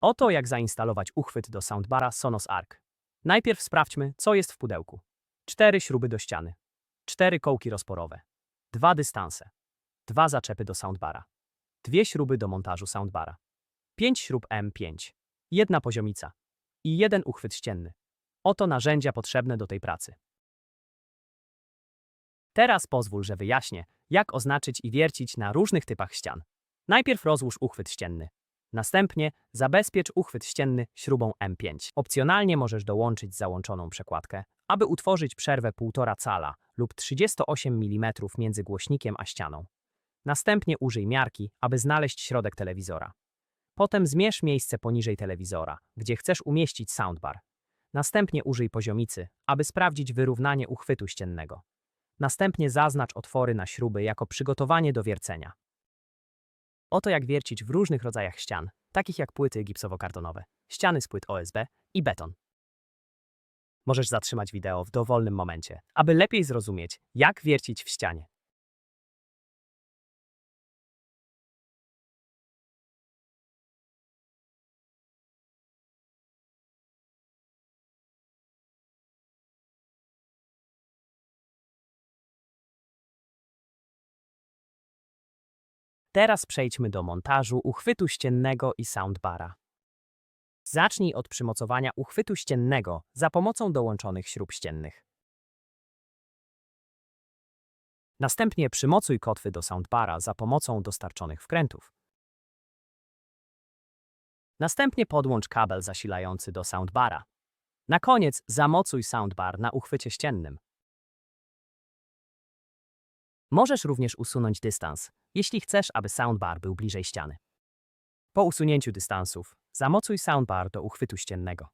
Oto jak zainstalować uchwyt do soundbara Sonos Arc. Najpierw sprawdźmy, co jest w pudełku. Cztery śruby do ściany, cztery kołki rozporowe, dwa dystanse, dwa zaczepy do soundbara, dwie śruby do montażu soundbara, pięć śrub M5, jedna poziomica i jeden uchwyt ścienny. Oto narzędzia potrzebne do tej pracy. Teraz pozwól, że wyjaśnię, jak oznaczyć i wiercić na różnych typach ścian. Najpierw rozłóż uchwyt ścienny. Następnie zabezpiecz uchwyt ścienny śrubą M5. Opcjonalnie możesz dołączyć załączoną przekładkę, aby utworzyć przerwę 1,5 cala lub 38 mm między głośnikiem a ścianą. Następnie użyj miarki, aby znaleźć środek telewizora. Potem zmierz miejsce poniżej telewizora, gdzie chcesz umieścić soundbar. Następnie użyj poziomicy, aby sprawdzić wyrównanie uchwytu ściennego. Następnie zaznacz otwory na śruby jako przygotowanie do wiercenia. Oto jak wiercić w różnych rodzajach ścian, takich jak płyty gipsowo-kartonowe, ściany z płyt OSB i beton. Możesz zatrzymać wideo w dowolnym momencie, aby lepiej zrozumieć, jak wiercić w ścianie. Teraz przejdźmy do montażu uchwytu ściennego i soundbara. Zacznij od przymocowania uchwytu ściennego za pomocą dołączonych śrub ściennych. Następnie przymocuj kotwy do soundbara za pomocą dostarczonych wkrętów. Następnie podłącz kabel zasilający do soundbara. Na koniec zamocuj soundbar na uchwycie ściennym. Możesz również usunąć dystans, jeśli chcesz, aby soundbar był bliżej ściany. Po usunięciu dystansów, zamocuj soundbar do uchwytu ściennego.